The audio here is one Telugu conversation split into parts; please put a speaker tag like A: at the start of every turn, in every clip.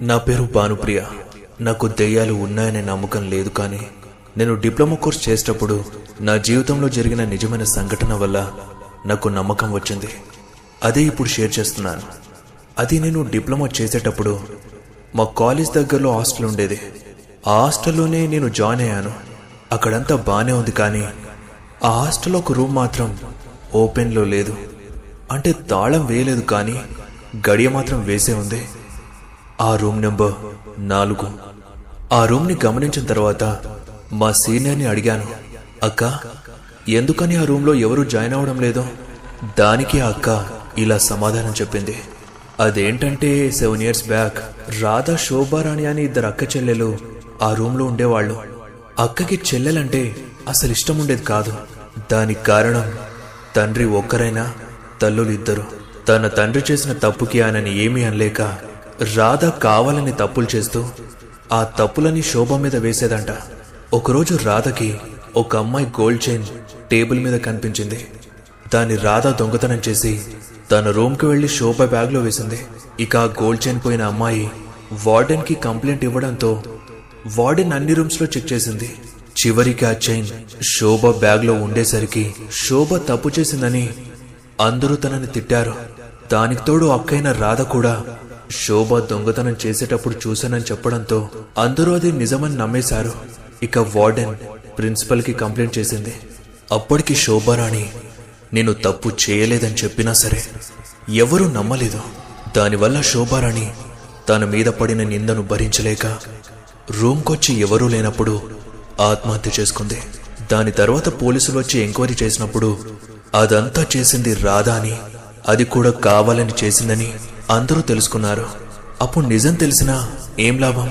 A: నా పేరు భానుప్రియ. నాకు దెయ్యాలు ఉన్నాయనే నమ్మకం లేదు కానీ నేను డిప్లొమా కోర్స్ చేసేటప్పుడు నా జీవితంలో జరిగిన నిజమైన సంఘటన వల్ల నాకు నమ్మకం వచ్చింది. అదే ఇప్పుడు షేర్ చేస్తున్నాను. అది నేను డిప్లొమా చేసేటప్పుడు మా కాలేజ్ దగ్గరలో హాస్టల్ ఉండేది. ఆ హాస్టల్లోనే నేను జాయిన్ అయ్యాను. అక్కడంతా బాగానే ఉంది కానీ ఆ హాస్టల్లో ఒక రూమ్ మాత్రం ఓపెన్లో లేదు. అంటే తాళం వేయలేదు కానీ గడియ మాత్రం వేసే ఉంది. ఆ రూమ్ నెంబర్ నాలుగు. ఆ రూమ్ని గమనించిన తర్వాత మా సీనియర్ని అడిగాను అక్క ఎందుకని ఆ రూమ్లో ఎవరు జాయిన్ అవ్వడం లేదు? దానికి ఆ అక్క ఇలా సమాధానం చెప్పింది. అదేంటంటే seven years back Radha Shobharani అని ఇద్దరు అక్క చెల్లెలు ఆ రూమ్లో ఉండేవాళ్ళు. అక్కకి చెల్లెలంటే అసలు ఇష్టం ఉండేది కాదు. దానికి కారణం తండ్రి ఒక్కరైనా తల్లులు ఇద్దరు తన తండ్రి చేసిన తప్పుకి ఆయనని ఏమీ అనలేక రాధ కావాలని తప్పులు చేస్తూ ఆ తప్పులని శోభ మీద వేసేదంట. ఒకరోజు రాధకి ఒక అమ్మాయి గోల్డ్ చైన్ టేబుల్ మీద కనిపించింది. దాన్ని రాధ దొంగతనం చేసి తన రూమ్కి వెళ్ళి శోభ బ్యాగ్లో వేసింది. ఇక ఆ గోల్డ్ చైన్ పోయిన అమ్మాయి వార్డెన్కి కంప్లైంట్ ఇవ్వడంతో వార్డెన్ అన్ని రూమ్స్లో చెక్ చేసింది. చివరికి ఆ చైన్ శోభ బ్యాగ్లో ఉండేసరికి శోభ తప్పు చేసిందని అందరూ తనని తిట్టారు. దానికి తోడు అక్కైన రాధ కూడా శోభ దొంగతనం చేసేటప్పుడు చూశానని చెప్పడంతో అందరూ అది నిజమని నమ్మేశారు. ఇక వార్డెన్ ప్రిన్సిపల్కి కంప్లైంట్ చేసింది. అప్పటికి శోభారాణి నేను తప్పు చేయలేదని చెప్పినా సరే ఎవరూ నమ్మలేదు. దానివల్ల శోభారాణి తన మీద పడిన నిందను భరించలేక రూమ్కొచ్చి ఎవరూ లేనప్పుడు ఆత్మహత్య చేసుకుంది. దాని తర్వాత పోలీసులు వచ్చి ఎంక్వైరీ చేసినప్పుడు అదంతా చేసింది రాధా అని అది కూడా కావాలని చేసిందని అందరూ తెలుసుకున్నారు. అప్పుడు నిజం తెలిసినా ఏం లాభం?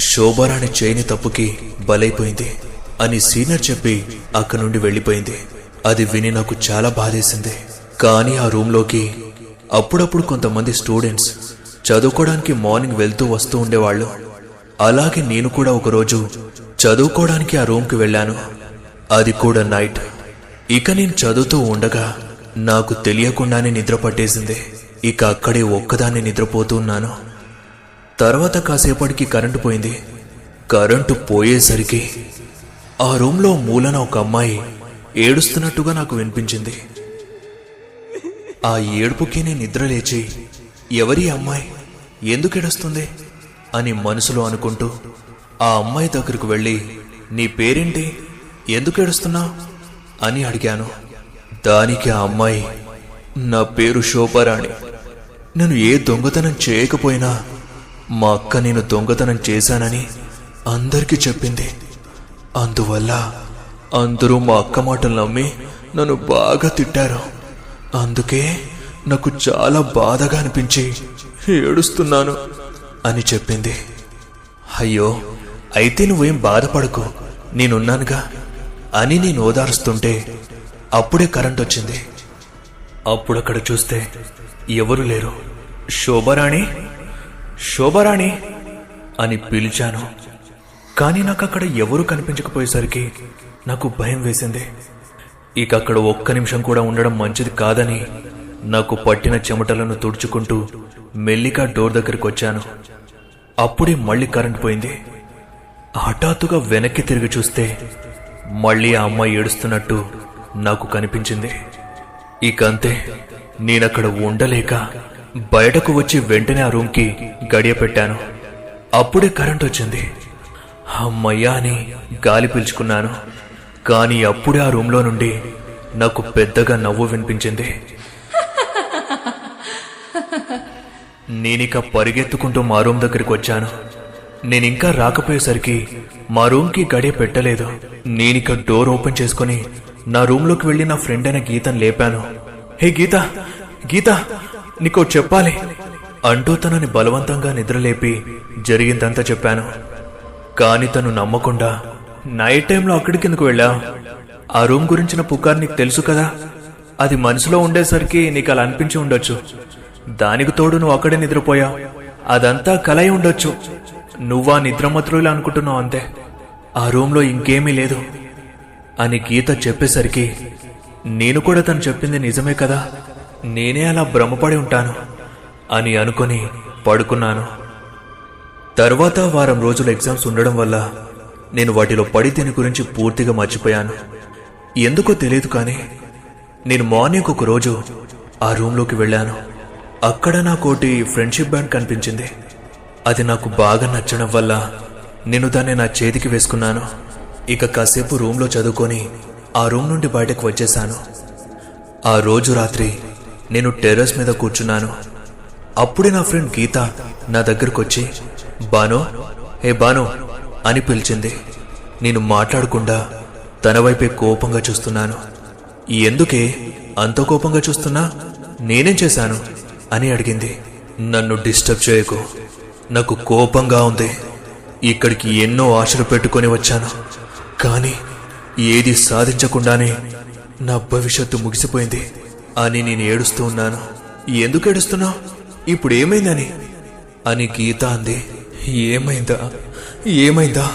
A: శోభారాణి చేయని తప్పుకి బలైపోయింది అని సీనియర్ చెప్పి అక్కడి నుండి వెళ్ళిపోయింది. అది విని నాకు చాలా బాధేసింది. కానీ ఆ రూమ్లోకి అప్పుడప్పుడు కొంతమంది స్టూడెంట్స్ చదువుకోవడానికి మార్నింగ్ వెళ్తూ వస్తూ ఉండేవాళ్ళు. అలాగే నేను కూడా ఒకరోజు చదువుకోవడానికి ఆ రూమ్కి వెళ్ళాను. అది కూడా నైట్. ఇక నేను చదువుతూ ఉండగా నాకు తెలియకుండానే నిద్ర పట్టేసింది. ఇక అక్కడే ఒక్కదాన్ని నిద్రపోతూ ఉన్నాను. తర్వాత కాసేపటికి కరెంటు పోయింది. కరెంటు పోయేసరికి ఆ రూమ్లో మూలన ఒక అమ్మాయి ఏడుస్తున్నట్టుగా నాకు వినిపించింది. ఆ ఏడుపుకి నేను నిద్ర లేచి ఎవరి అమ్మాయి? ఎందుకు ఏడుస్తుంది? అని మనసులో అనుకుంటూ ఆ అమ్మాయి దగ్గరకు వెళ్ళి నీ పేరేంటి? ఎందుకు ఏడుస్తున్నావు? అని అడిగాను. దానికి ఆ అమ్మాయి నా పేరు శోభారాణి. నేను ఏ దొంగతనం చేయకపోయినా మా అక్క నేను దొంగతనం చేశానని అందరికీ చెప్పింది. అందువల్ల అందరూ మా అక్క మాటలు నమ్మి నన్ను బాగా తిట్టారు. అందుకే నాకు చాలా బాధగా అనిపించి ఏడుస్తున్నాను అని చెప్పింది. అయ్యో అయితే నువ్వేం బాధపడకు నేనున్నానుగా అని నేను ఓదారుస్తుంటే అప్పుడే కరెంట్ వచ్చింది. అప్పుడక్కడ చూస్తే ఎవరు లేరు? శోభరాణి? శోభరాణి అని పిలిచాను. కానీ నాకు అక్కడ ఎవరు కనిపించకపోయేసరికి నాకు భయం వేసింది. ఇక అక్కడ ఒక్క నిమిషం కూడా ఉండడం మంచిది కాదని నాకు పట్టిన చెమటలను తుడుచుకుంటూ మెల్లిగా డోర్ దగ్గరికి వచ్చాను. అప్పుడే మళ్ళీ కరెంట్ పోయింది. హఠాత్తుగా వెనక్కి తిరిగి చూస్తే మళ్ళీ ఆ అమ్మాయి ఏడుస్తున్నట్టు నాకు కనిపించింది. ఇక అంతే నేనక్కడ ఉండలేక బయటకు వచ్చి వెంటనే ఆ రూమ్కి గడియ పెట్టాను. అప్పుడే కరెంట్ వచ్చింది. అమ్మయ్యా అని గాలి పీల్చుకున్నాను. కానీ అప్పుడే ఆ రూమ్లో నుండి నాకు పెద్దగా నవ్వు వినిపించింది. నేనిక పరిగెత్తుకుంటూ మా రూమ్ దగ్గరికి వచ్చాను. నేనింకా రాకపోయేసరికి మా రూమ్కి గడియ పెట్టలేదు. నేనిక డోర్ ఓపెన్ చేసుకుని నా రూమ్లోకి వెళ్ళి నా ఫ్రెండ్ అయిన గీతను లేపాను. హే గీత గీత నీకో చెప్పాలి. అంటూ తనని బలవంతంగా నిద్రలేపి జరిగిందంతా చెప్పాను. కాని తను నమ్మకుండా నైట్ టైంలో అక్కడికి ఎందుకు వెళ్ళా? ఆ రూమ్ గురించిన పుకార్ నీకు తెలుసు కదా? అది మనసులో ఉండేసరికి నీకు అలా అనిపించి ఉండొచ్చు. దానికి తోడు నువ్వు అక్కడే నిద్రపోయావు అదంతా కలయి ఉండొచ్చు. నువ్వా నిద్రమత్రులు అనుకుంటున్నావు అంతే. ఆ రూమ్లో ఇంకేమీ లేదు అని గీత చెప్పేసరికి నేను కూడా తను చెప్పింది నిజమే కదా. నేనే అలా భ్రమపడి ఉంటాను అని అనుకుని పడుకున్నాను. తర్వాత వారం రోజులు ఎగ్జామ్స్ ఉండడం వల్ల నేను వాటిలో పడి దీని గురించి పూర్తిగా మర్చిపోయాను. ఎందుకో తెలియదు కానీ నేను మార్నింగ్ ఒక రోజు ఆ రూమ్లోకి వెళ్ళాను. అక్కడ నాకోటి ఫ్రెండ్షిప్ బ్యాండ్ కనిపించింది. అది నాకు బాగా నచ్చడం వల్ల నేను దాన్ని నా చేతికి వేసుకున్నాను. ఇక కాసేపు రూమ్లో చదువుకొని ఆ రూమ్ నుండి బయటకు వచ్చేశాను. ఆ రోజు రాత్రి నేను టెర్రస్ మీద కూర్చున్నాను. అప్పుడే నా ఫ్రెండ్ గీత నా దగ్గరకు వచ్చి బానో హే బానో అని పిలిచింది. నేను మాట్లాడకుండా తన వైపే కోపంగా చూస్తున్నాను. ఎందుకే? అంత కోపంగా చూస్తున్నా? నేనేం చేశాను? అని అడిగింది. నన్ను డిస్టర్బ్ చేయకు. నాకు కోపంగా ఉంది. ఇక్కడికి ఎన్నో ఆశలు పెట్టుకొని వచ్చాను. కానీ ఏది సాధించకుండానే నా భవిష్యత్తు ముగిసిపోయింది అని నేను ఏడుస్తూ ఉన్నాను. ఎందుకు ఏడుస్తున్నావు? ఇప్పుడు ఏమైందని అని గీత అంది. ఏమైందా? ఏమైందా?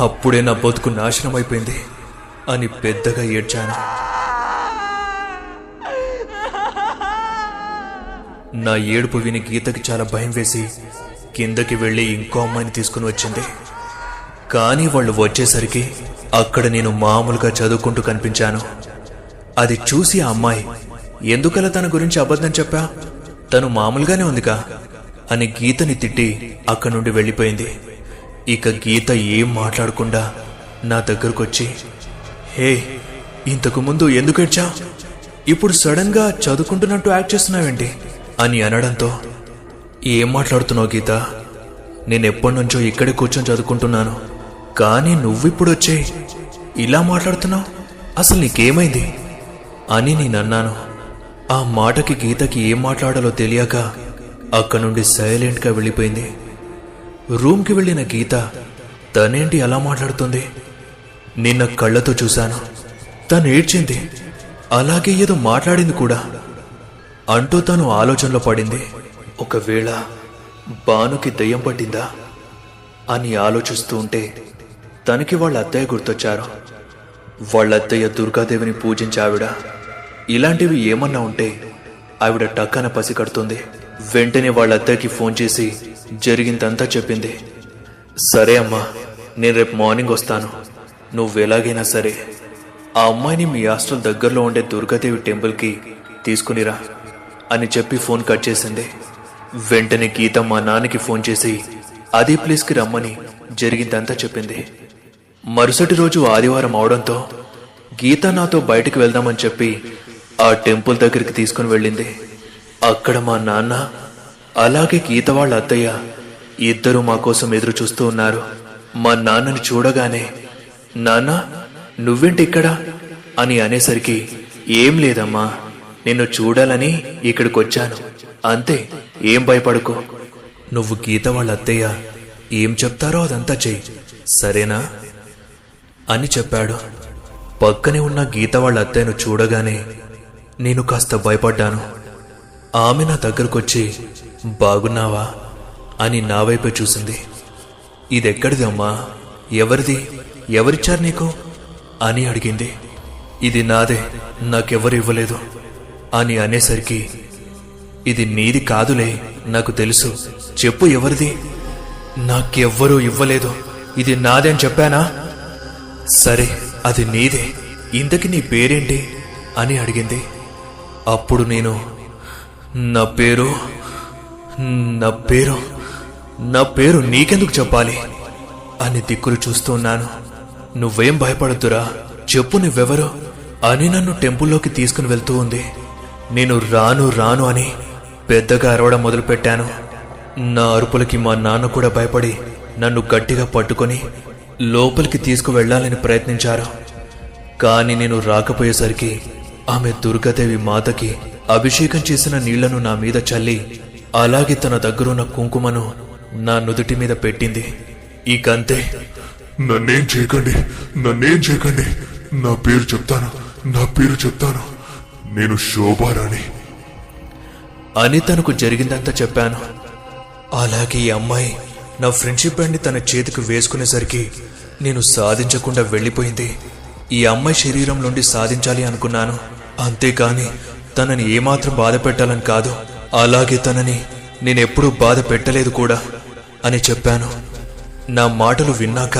A: అప్పుడే నా బతుకు నాశనం అయిపోయింది అని పెద్దగా ఏడ్చాను. నా ఏడుపు విని గీతకి చాలా భయం వేసి కిందకి వెళ్ళి ఇంకో అమ్మాయిని తీసుకుని వచ్చింది. కానీ వాళ్ళు వచ్చేసరికి అక్కడ నేను మామూలుగా చదువుకుంటూ కనిపించాను. అది చూసి ఆ అమ్మాయి ఎందుకలా తన గురించి అబద్ధం చెప్పా? తను మామూలుగానే ఉందిగా? అని గీతని తిట్టి అక్కడి నుండి వెళ్ళిపోయింది. ఇక గీత ఏం మాట్లాడకుండా నా దగ్గరకొచ్చి హే ఇంతకు ముందు ఎందుకు ఏడ్చా ఇప్పుడు సడన్గా చదువుకుంటున్నట్టు యాక్ట్ చేస్తున్నావేంటి? అని అనడంతో ఏం మాట్లాడుతున్నావు గీత? నేను ఎప్పటి నుంచో ఇక్కడే కూర్చొని చదువుకుంటున్నాను. కానీ నువ్విప్పుడొచ్చే. ఇలా మాట్లాడుతున్నావు? అసలు నీకేమైంది? అని నేను అన్నాను ఆ మాటకి గీతకి ఏం మాట్లాడాలో తెలియక అక్కడి నుండి సైలెంట్గా వెళ్ళిపోయింది. రూమ్కి వెళ్ళిన గీత తనేంటి అలా మాట్లాడుతుంది? నిన్న కళ్ళతో చూశాను. తను ఏడ్చింది. అలాగే ఏదో మాట్లాడింది కూడా. అంటూ తను ఆలోచనలో పడింది. ఒకవేళ బానుకి దయ్యం పట్టిందా? అని ఆలోచిస్తూ ఉంటే తనకి వాళ్ళ అత్తయ్య గుర్తొచ్చారు. వాళ్ళ అత్తయ్య దుర్గాదేవిని పూజించే ఆవిడ. ఇలాంటివి ఏమన్నా ఉంటే ఆవిడ టక్కన పసికడుతుంది. వెంటనే వాళ్ళ అత్తయ్యకి ఫోన్ చేసి జరిగిందంతా చెప్పింది. సరే అమ్మా నేను రేపు మార్నింగ్ వస్తాను. నువ్వు ఎలాగైనా సరే ఆ అమ్మాయిని మీ హాస్టల్ దగ్గరలో ఉండే దుర్గాదేవి టెంపుల్కి తీసుకునిరా అని చెప్పి ఫోన్ కట్ చేసింది. వెంటనే గీత మా నాన్నకి ఫోన్ చేసి అదే ప్లేస్కి రమ్మని జరిగిందంతా చెప్పింది. మరుసటి రోజు ఆదివారం అవడంతో గీత నాతో బయటికి వెళ్దామని చెప్పి ఆ టెంపుల్ దగ్గరికి తీసుకుని వెళ్ళింది. అక్కడ మా నాన్న అలాగే గీత వాళ్ళ అత్తయ్య ఇద్దరు మా కోసం ఎదురు చూస్తూ ఉన్నారు. మా నాన్నని చూడగానే నాన్న నువ్వేంటి ఇక్కడ? అని అనేసరికి ఏం లేదమ్మా నిన్ను చూడాలని ఇక్కడికి వచ్చాను అంతే ఏం భయపడుకో. నువ్వు గీత వాళ్ళ అత్తయ్య ఏం చెప్తారో అదంతా చెయ్యి. సరేనా? అని చెప్పాడు. పక్కనే ఉన్న గీత వాళ్ళ అత్తయ్యను చూడగానే నేను కాస్త భయపడ్డాను. ఆమె నా దగ్గరకొచ్చి బాగున్నావా? అని నా వైపే చూసింది. ఇదెక్కడిది అమ్మా? ఎవరిది? ఎవరిచ్చారు నీకు? అని అడిగింది. ఇది నాదే నాకెవరు ఇవ్వలేదు. అని అనేసరికి ఇది నీది కాదులే నాకు తెలుసు. చెప్పు ఎవరిది? నాకెవ్వరూ ఇవ్వలేదు. ఇది నాదే అని చెప్పానా? సరే అది నీదే. ఇంతకి నీ పేరేంటి? అని అడిగింది. అప్పుడు నేను నా పేరు నా పేరు నా పేరు నీకెందుకు చెప్పాలి? అని దిక్కులు చూస్తున్నాను నువ్వేం భయపడద్దురా? చెప్పు నువ్వెవరు? అని నన్ను టెంపుల్లోకి తీసుకుని వెళ్తూ ఉంది. నేను రాను రాను అని పెద్దగా అరవడం మొదలుపెట్టాను. నా అరుపులకి మా నాన్న కూడా భయపడి నన్ను గట్టిగా పట్టుకొని లోపలికి తీసుకువెళ్ళాలని ప్రయత్నించారు. కానీ నేను రాకపోయేసరికి ఆమె దుర్గాదేవి మాతకి అభిషేకం చేసిన నీళ్ళను నా మీద చల్లి అలాగే తన దగ్గరున్న కుంకుమను నా నుదుటి మీద పెట్టింది. ఇకంతే.
B: నన్నేం చేయకండి నన్నేం చేయకండి. నా పేరు చెప్తాను నా పేరు చెప్తాను. నేను శోభారాణి.
A: అని తనకు జరిగిందంతా చెప్పాను. అలాగే ఈ అమ్మాయి నా ఫ్రెండ్షిప్ బ్యాండ్ని తన చేతికి వేసుకునేసరికి నేను సాధించకుండా వెళ్ళిపోయింది. ఈ అమ్మాయి శరీరం నుండి సాధించాలి అనుకున్నాను. అంతేకాని తనని ఏమాత్రం బాధ పెట్టాలని కాదు. అలాగే తనని నేనెప్పుడూ బాధ పెట్టలేదు కూడా అని చెప్పాను. నా మాటలు విన్నాక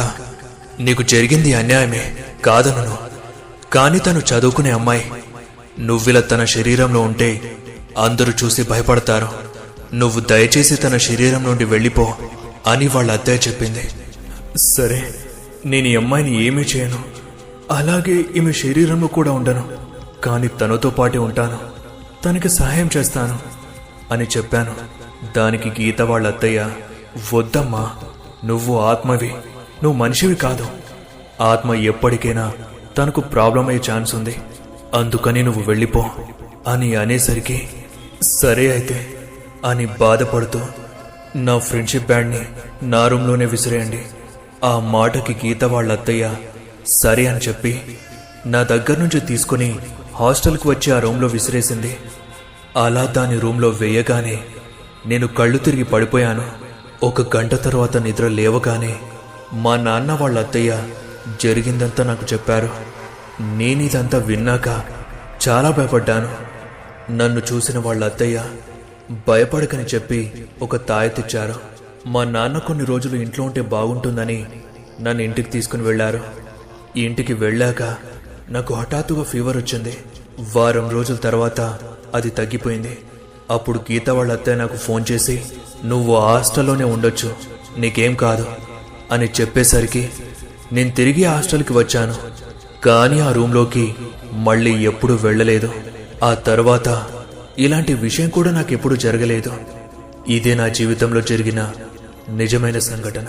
A: నీకు జరిగింది అన్యాయమే కాదనను. కాని తను చదువుకునే అమ్మాయి. నువ్విలా తన శరీరంలో ఉంటే అందరూ చూసి భయపడతారు. నువ్వు దయచేసి తన శరీరం నుండి వెళ్ళిపో అని వాళ్ళ అత్తయ్య చెప్పింది. సరే నేను ఈ అమ్మాయిని ఏమీ చేయను. అలాగే ఈమె శరీరంలో కూడా ఉండను. కానీ తనతో పాటే ఉంటాను. తనకి సహాయం చేస్తాను అని చెప్పాను. దానికి గీత వాళ్ళ అత్తయ్య వద్దమ్మా నువ్వు ఆత్మవి. నువ్వు మనిషివి కాదు. ఆత్మ ఎప్పటికైనా తనకు ప్రాబ్లం అయ్యే ఛాన్స్ ఉంది. అందుకని నువ్వు వెళ్ళిపో అని అనేసరికి సరే అయితే అని బాధపడుతూ నా ఫ్రెండ్షిప్ బ్యాండ్ని నా రూమ్లోనే విసిరేయండి. ఆ మాటకి గీత వాళ్ళ అత్తయ్య సరే అని చెప్పి నా దగ్గర నుంచి తీసుకుని హాస్టల్కి వచ్చి ఆ రూమ్లో విసిరేసింది. అలా దాని రూమ్లో వేయగానే నేను కళ్ళు తిరిగి పడిపోయాను. ఒక గంట తర్వాత నిద్ర లేవగానే మా నాన్న వాళ్ళ అత్తయ్య జరిగిందంతా నాకు చెప్పారు. నేను ఇదంతా విన్నాక చాలా భయపడ్డాను. నన్ను చూసిన వాళ్ళ అత్తయ్య భయపడకని చెప్పి ఒక తాయెత్తిచ్చారు మా నాన్న కొన్ని రోజులు ఇంట్లో ఉంటే బాగుంటుందని నన్ను ఇంటికి తీసుకుని వెళ్ళారు. ఇంటికి వెళ్ళాక నాకు హఠాత్తుగా ఫీవర్ వచ్చింది. వారం రోజుల తర్వాత అది తగ్గిపోయింది. అప్పుడు గీత వాళ్ళ అత్తయ్య నాకు ఫోన్ చేసి నువ్వు హాస్టల్లోనే ఉండొచ్చు నీకేం కాదు అని చెప్పేసరికి నేను తిరిగి హాస్టల్కి వచ్చాను. కానీ ఆ రూమ్లోకి మళ్ళీ ఎప్పుడూ వెళ్ళలేదు. ఆ తర్వాత ఇలాంటి విషయం కూడా నాకెప్పుడు జరగలేదు. ఇదే నా జీవితంలో జరిగిన నిజమైన సంఘటన.